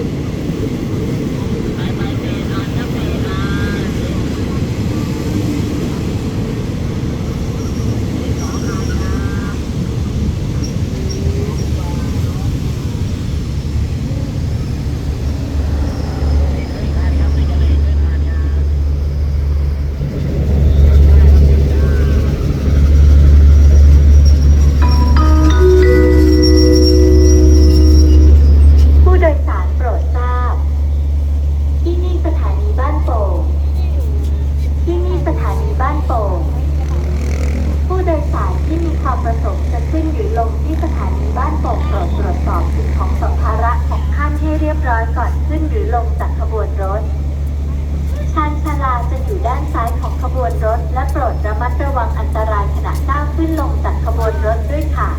করবো ยสารที่มีความประสงค์จะขึ้นหรือลงที่สถานีบ้านโป่งโปรดตรวจสอบสิ่งของสัมภาระของท่านให้เรียบร้อยก่อนขึ้นหรือลงจากขบวนรถ ชานชาลาจะอยู่ด้านซ้ายของขบวนรถ และโปรดระมัดระวังอันตรายขณะก้าวขึ้นลงจากขบวนรถด้วยค่ะ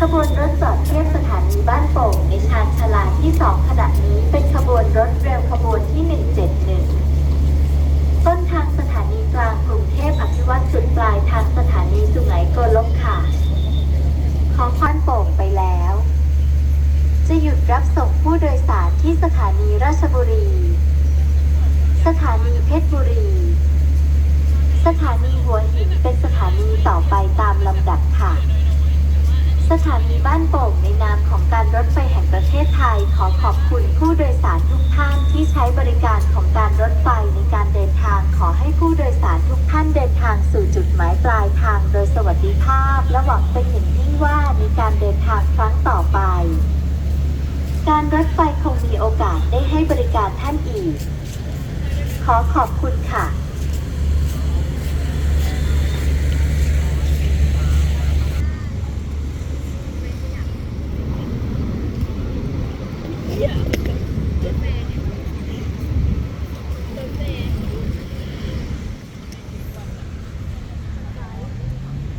ขบวนรถจอดเทียบสถานีบ้านโป่งในชานชาลาที่2ขณะนี้เป็นขบวนรถเร็วขบวนที่ 171 ต้นทางสถานีกลางกรุงเทพอภิวัตจุดปลายทางสถานีสุไหงโกลกค่ะ ของควันโป่ง ไปแล้ว จะหยุดรับส่งผู้โดยสารที่สถานีราชบุรี สถานีเพชรบุรี สถานีหัวหินเป็นสถานีต่อไปตามลำดับค่ะ สถานีบ้านโป่งในนามของการรถไฟแห่งประเทศไทยขอขอบคุณผู้โดยสารทุกท่านที่ใช้บริการารทุกท่านเดินทางสู่จุดหมายปลายทางโดยสวัสดิภาพ และหวังเป็นอย่างยิ่งว่าในการเดินทางครั้งต่อไป การรถไฟคงมีโอกาสได้ให้บริการท่านอีก ขอขอบคุณค่ะเ